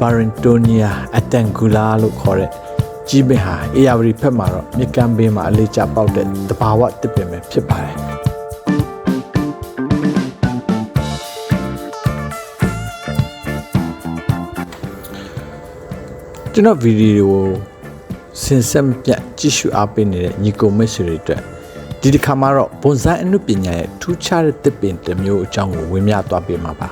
Barringtonia attangula လို့ခေါ်တဲ့ကြီးပင်ဟာ AR ဖက်မှာတော့မြကမ်းဘေးမှာအလေးကျပေါက်တဲ့တဘာဝတစ်ပင်ပဲဖြစ်ပါတယ်ကျွန်တော်ဗီဒီယိုကိုစင်ဆက်မပြတ်ကြည့်ရှုအားပေးနေတဲ့ညီကိုမိတ်ဆွေတွေအတွက်ဒီတစ်ခါမှာတော့ဘွန်ဆိုင်အမှုပညာရဲ့ထူးခြားတဲ့တစ်ပင်တစ်မျိုးအကြောင်းကိုဝေမျှသွားပေးမှာပါ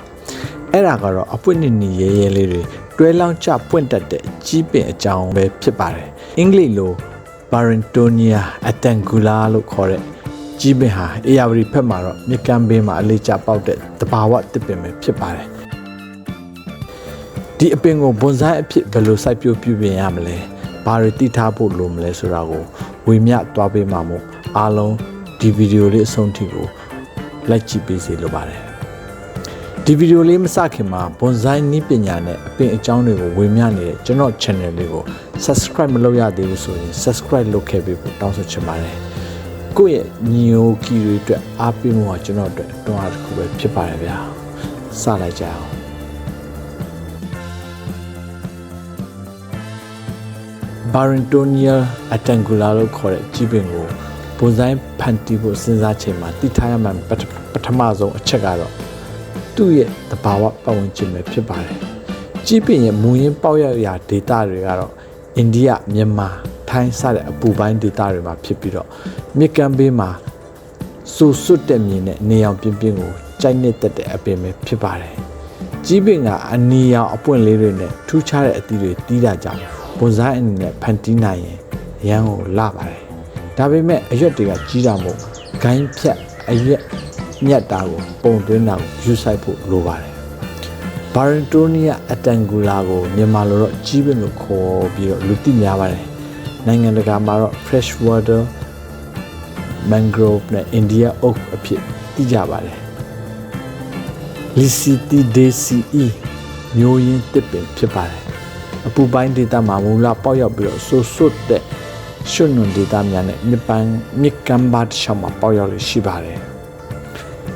အဲ့ဒါကတော့အပွင့်နေနေရဲရဲလေးတွေ တွဲလောင်းချပွင့်တတ်တဲ့ကြီးပင်အကြောင်းပဲဖြစ်ပါတယ်အင်္ဂလိပ်လို Barringtonia attangula လို့ခေါ်တဲ့ကြီးပင်ဟာ AR ဖက်မှာတော့မြကမ်းဘေးမှာအလေးကျပေါက်တဲ့တဘာဝတစ်ပင်ပဲဖြစ်ပါတယ်ဒီအပင်ကိုဘွန်ဆိုင်အဖြစ်ဘယ်လိုစိုက်ပျိုးပြုပြင်ရမလဲဘာတွေတိထားဖို့လိုမလဲဆိုတာကိုဝေမျှသွားပေးမှာမို့အားလုံးဒီဗီဒီယိုလေးအဆုံးထိကိုလိုက်ကြည့်ပေးစေလိုပါတယ် ဒီဗီဒီယိုလေးမစခင်မှာဘွန်ဆိုင်နီးပညာနဲ့အပင်အကြောင်းတွေကိုဝေမျှနေတဲ့ကျွန်တော် channel လေးကို subscribe မလုပ်ရသေးဘူးဆိုရင် subscribe လုပ်ခဲ့ပေးဖို့တောင်းဆိုချင်ပါတယ်ကိုယ့်ရဲ့ညီယိုကီတွေအတွက်အားပေးမှုကကျွန်တော်အတွက်တွန်းအားတစ်ခုပဲဖြစ်ပါတယ်ဗျာစလိုက်ကြအောင် Barringtonia attangula လို့ခေါ်တဲ့ကြီးပင်ကိုပုံစံဖန်တီးဖို့စဉ်းစားချိန်မှာတိထားရမှပထပထမဆုံးအချက်ကတော့ သူ့ရဲ့တဘာဝပတ်ဝန်းကျင်ပဲဖြစ်ပါတယ်။ကြီးပင်ရဲ့မူရင်းပေါက်ရရာဒေတာတွေကတော့အိန္ဒိယမြန်မာထိုင်းစတဲ့အပူပိုင်းဒေတာတွေမှာဖြစ်ပြီးတော့မြစ်ကမ်းဘေးမှာဆူဆွတ်တဲ့မြေနဲ့နေအောင်ပြင်းပြင်းကိုကြိုက်နေတတ်တဲ့အပင်ပဲဖြစ်ပါတယ်။ကြီးပင်ကအနီရောင်အပွင့်လေးတွေနဲ့ထူးခြားတဲ့အသီးတွေတီးတာကြောင့်ဘွန်ဆိုင်အနေနဲ့ဖန်တီးနိုင်ရင်ရန်ကိုလာပါတယ်ဒါပေမဲ့အရွက်တွေကကြီးတာမို့ဂိုင်းဖြတ်အရွက် ညက်တာကိုပုံသွင်းတာကိုယူဆိုင်ဖို့လိုပါတယ်ဘာရင်တိုနီယာအတန်ဂူလာကိုမြန်မာလိုတော့ကြီးပင်လို့ခေါ်ပြီးတော့လူသိများပါတယ်နိုင်ငံတကာမှာတော့ fresh water mangrove နဲ့ India oak အဖြစ်သိကြပါတယ် Licidaceae မျိုးရင်းတစ်ပင်ဖြစ်ပါတယ်အပူပိုင်းဒေတာမှာမူလပေါက်ရောက်ပြီးတော့ဆိုဆွတ်တဲ့ရွှွနွန်ဒေတာများနဲ့မြပန်းမြကမ်းပါတစ်ချောင်းမှာပေါက်ရောက်လို့ရှိပါတယ်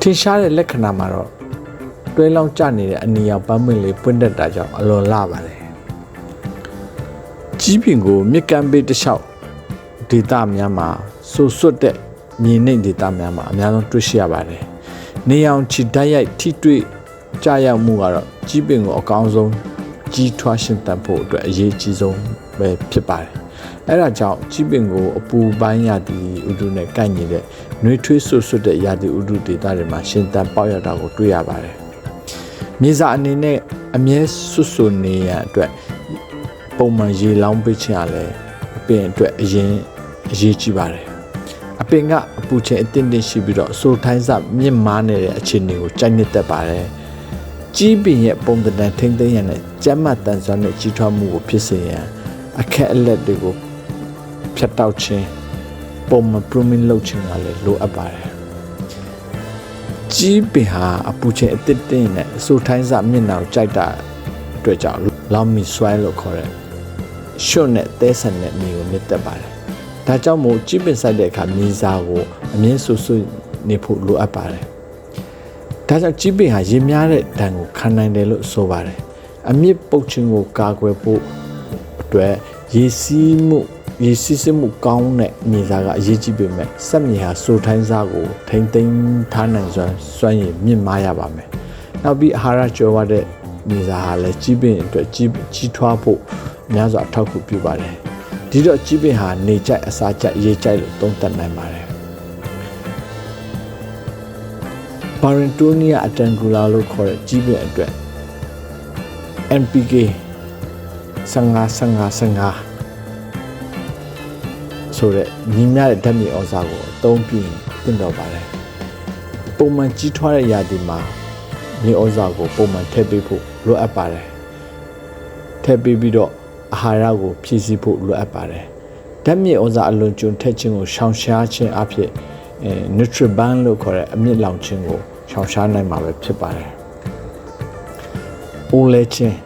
ထင်ရှားတဲ့လက္ခဏာမှာတော့တွဲလောင်းကျနေတဲ့အနီရောင်ပန်းပွင့်လေးပွင့်တတ်တာကြောင့်အလွန်လှပါတယ်ကြီးပင်ကိုမြကမ်းပေးတစ်ချောင်းဒေတာများမှာဆိုဆွတ်တဲ့မြေနိမ့်ဒေတာများမှာအများဆုံးတွေ့ရှိရပါတယ်နေအောင်ချီတိုက်ရိုက်ထိတွေ့ကြရောက်မှုကတော့ကြီးပင်ကိုအကောင်းဆုံးကြီးထွားရှင်သန်ဖို့အတွက်အရေးကြီးဆုံးပဲဖြစ်ပါတယ်။ အဲဒါကြောင့်ကြီးပင်ကိုအပူပိုင်းရာသီဥတုနဲ့ကိုက်ညီတဲ့နှွေးထွေးဆွတ်ဆွတ်တဲ့ရာသီဥတုဒေသတွေမှာရှင်သန်ပေါက်ရတာကိုတွေ့ရပါတယ်။မြေစာအနေနဲ့အမြဲဆွတ်ဆွနေရန်အတွက်ပုံမှန်ရေလောင်းပေးခြင်းအလည်းအပင်အတွက်အရင်အရေးကြီးပါတယ်။အပင်ကအပူချိန်အတင်းတင်းရှိပြီးတော့အဆိုထိုင်းစမြင့်မားနေတဲ့အခြေအနေကိုကြိုက်နေတတ်ပါတယ်။ကြီးပင်ရဲ့ပုံသဏ္ဍာန်ထိမ့်သိမ်းရန်နဲ့ကျမ်းမာတန်ဆွမ်းတဲ့ကြီးထွားမှုကိုဖြစ်စေရန် အခက်အလက်တွေကိုဖြတ်တောက်ခြင်းပုံမ pruning လုပ်ခြင်းကလည်းလိုအပ်ပါတယ်ကြီးပင်ဟာအပူချိန်အသစ်တင်းနဲ့အဆိုထိုင်းစမျက်နှာကိုကြိုက်တာအတွက်ကြောင့်လောင်မီဆွဲလို့ခေါ်တဲ့ရှွတ်နဲ့သဲဆန်တဲ့မြေကိုမြစ်တက်ပါတယ်ဒါကြောင့်မို့ကြီးပင်ဆိုင်တဲ့အခါမြေစာကိုအမြင့်ဆူဆူနေဖို့လိုအပ်ပါတယ်ဒါကြောင့်ကြီးပင်ဟာရေများတဲ့ဒဏ်ကိုခံနိုင်တယ်လို့ဆိုပါတယ်အမြင့်ပုတ်ခြင်းကိုကာကွယ်ဖို့ အတွက်ရေစီးမှုရေစီးစစ်မှုကောင်းတဲ့မြေသားကအရေးကြီးပေမဲ့စက်မြေဟာစိုးထိုင်းစားကိုထိမ့်သိမ်းထားနိုင်စွမ်းစွမ်းရည်မြင့်မားရပါမယ်နောက်ပြီးအာဟာရကျော်ဝတဲ့မြေသားဟာလည်းကြီးပင်အတွက်ကြီးကြီးထွားဖို့များစွာအထောက်အကူပြုပါတယ်ဒီတော့ကြီးပင်ဟာနေကြိုက်အစာကြိုက်ရေကြိုက်လို့သုံးသပ်နိုင်ပါတယ် Barringtonia attangula လို့ခေါ်တဲ့ကြီးပင်အတွက် NPK 15 15 15ဆိုတဲ့ညီမျှတဲ့ဓာတ်မြေဩဇာကိုအသုံးပြုရင်တင့်တော်ပါတယ်ပုံမှန်ကြီးထွားတဲ့ရာသီမှာမြေဩဇာကိုပုံမှန်ထည့်ပေးဖို့လိုအပ်ပါတယ်ထည့်ပေးပြီးတော့အာဟာရကိုဖြည့်ဆည်းဖို့လိုအပ်ပါတယ်ဓာတ်မြေဩဇာအလွန်ကျွံထည့်ခြင်းကိုရှောင်ရှားခြင်းအဖြစ်အဲ nutriband လို့ခေါ်တဲ့အမြင့်လောင်ခြင်းကိုရှောင်ရှားနိုင်မှာပဲဖြစ်ပါတယ်။အိုးလဲခြင်း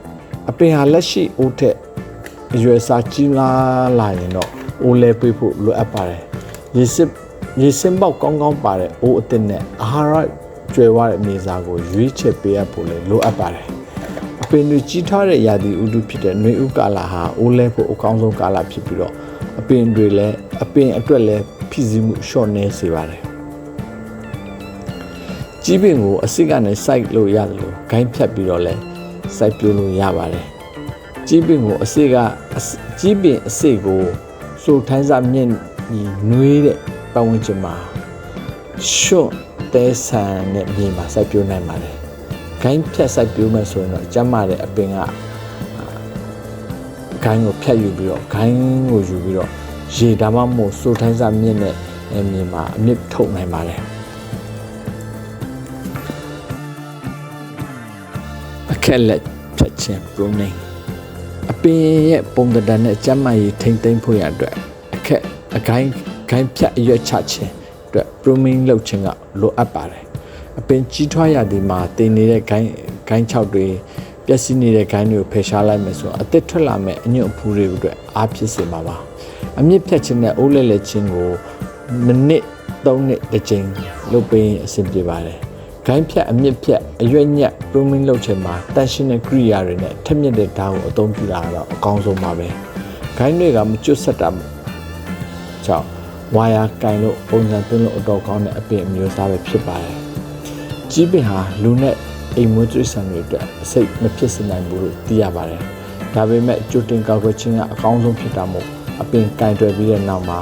အပင်ဟာလက်ရှိအိုးထက်အရွယ်စားကြီးလာလာရင်တော့အိုးလဲပေးဖို့လိုအပ်ပါတယ်။ရေစစ်ရေစင်ပေါက်ကောင်းကောင်းပါတဲ့အိုးအသစ်နဲ့အာဟာရကျွယ်ဝတဲ့နေစာကိုရွေးချယ်ပေးအပ်ဖို့လည်းလိုအပ်ပါတယ်။အပပင်တွေကြီးထွားတဲ့ရာသီဥတုဖြစ်တဲ့နှွေဥကာလဟာအိုးလဲဖို့အကောင်းဆုံးကာလဖြစ်ပြီးတော့အပင်တွေလည်းအပင်အတွက်လည်းဖြစ်စီမှုလျှော့နေစေပါတယ်ကြီးပင်ကိုအစစ်ကနေစိုက်လို့ရတယ်လို့ဂိုင်းဖြတ်ပြီးတော့လဲ စိုက်ပျိုးလို့ရပါတယ်ကြီးပင်ကိုအစစ်ကအစကြီးပင်အစစ်ကိုစိုးထိုင်းစားမြင့်ကြီးနွေးတဲ့ပတ်ဝန်းကျင်မှာရှွတ်တဲဆန်တဲ့မြေမှာစိုက်ပျိုးနိုင်ပါတယ်ဂိုင်းဖြတ်စိုက်ပျိုးမယ်ဆိုရင်တော့ကျမ်းမာတဲ့အပင်ကဂိုင်းကိုဖြတ်ယူပြီးတော့ဂိုင်းကိုယူပြီးတော့ရေဒါမှမဟုတ်စိုးထိုင်းစားမြင့်တဲ့အဲမြေမှာအမြင့်ထုတ်နိုင်ပါတယ် အခက်လက်ဖြတ်ခြင်း pruning အပင်ရဲ့ပုံသဏ္ဍာန်နဲ့ကျန်းမာရေးထိမ့်သိမ်းဖို့ရအတွက်အခက်အဂိုင်းဂိုင်းဖြတ်အရွက်ချခြင်းအတွက် pruning လုပ်ခြင်းကလိုအပ်ပါတယ်အပင်ကြီးထွားရသည်မှာတင်နေတဲ့ဂိုင်းဂိုင်းချောက်တွေပျက်စီးနေတဲ့ဂိုင်းတွေကိုဖယ်ရှားလိုက်မယ်ဆိုတော့အသက်ထွက်လာမဲ့အညွန့်အဖူးတွေအတွက်အားဖြစ်စေမှာပါအမြင့်ဖြတ်ခြင်းနဲ့အိုးလဲလဲခြင်းကိုမိနစ်3နှစ်တစ်ကြိမ်လုပ်ပေးရင်အဆင်ပြေပါတယ် ဂိုင်းဖြတ်အမြင့်ဖြတ်အရွက်ညက် pruning လုပ်ခြင်းမှာတန်ရှင်းတဲ့ကိရိယာတွေနဲ့ထက်မြက်တဲ့ဓာတ်ကိုအသုံးပြုတာကတော့အကောင်းဆုံးပါပဲဂိုင်းတွေကမကျွတ်ဆက်တာကြောင့်ဝါယာကင်လို့ပုံစံသွင်းလို့အတော်ကောင်းတဲ့အပင်အမျိုးအစားပဲဖြစ်ပါတယ်ကြီးပင်ဟာလူနဲ့အိမ်မွေးတိရစ္ဆာန်တွေအတွက်အစိတ်မဖြစ်စေနိုင်ဘူးလို့သိရပါတယ်ဒါပေမဲ့ကြိုတင်ကောက်ွယ်ခြင်းကအကောင်းဆုံးဖြစ်တာမို့အပင်ကင်တွယ်ပြီးတဲ့နောက်မှာ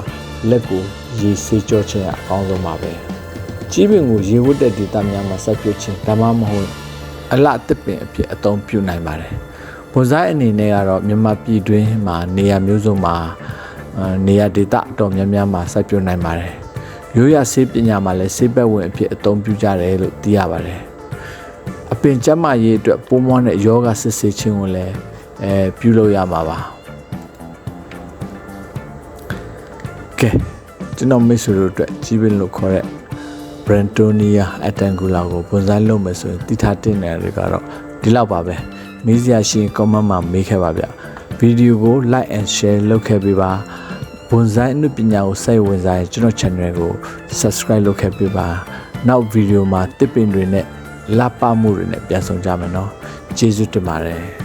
လက်ကိုရေဆေးကြောခြင်းကအကောင်းဆုံးပါပဲ ကြီးပင်ကိုရေဝတ်တဲ့ဒေသများမှာစိုက်ပျိုးခြင်းဒါမှမဟုတ်အလတစ်ပင်အဖြစ်အသုံးပြုနိုင်ပါတယ်ဘွန်ဆိုင်အနေနဲ့ကတော့မြန်မာပြည်တွင်းမှာနေရာမျိုးစုံမှာအာနေရာဒေသအတော်များများမှာစိုက်ပျိုးနိုင်ပါတယ်ရိုးရဆေးပညာမှာလည်းဆေးဘက်ဝင်အဖြစ်အသုံးပြုကြတယ်လို့သိရပါတယ်အပင်ကျန်းမာရေးအတွက်ပိုးမွှားတဲ့ယောဂစစ်ဆေးခြင်းကိုလည်းအဲပြုလုပ်ရမှာပါကဲကျွန်တော်မိတ်ဆွေတို့အတွက်ကြီးပင်လို့ခေါ်တဲ့ Brantonia Attangula ကိုပုံစံလုပ်မယ်ဆိုရင်တိထားတင်တယ်တွေကတော့ဒီလောက်ပါပဲမေးစရာရှိရင် comment မှာမေးခဲ့ပါဗျဗီဒီယိုကို like and share လုပ်ခဲ့ပေးပါဘွန်ဇိုင်းအနုပညာကိုစိတ်ဝင်စားရင်ကျွန်တော် channel ကို subscribe လုပ်ခဲ့ပေးပါနောက်ဗီဒီယိုမှာတစ်ပင်တွေနဲ့လပမှုတွေနဲ့ပြန်ဆောင်ကြမယ်နော်ကျေးဇူးတင်ပါတယ်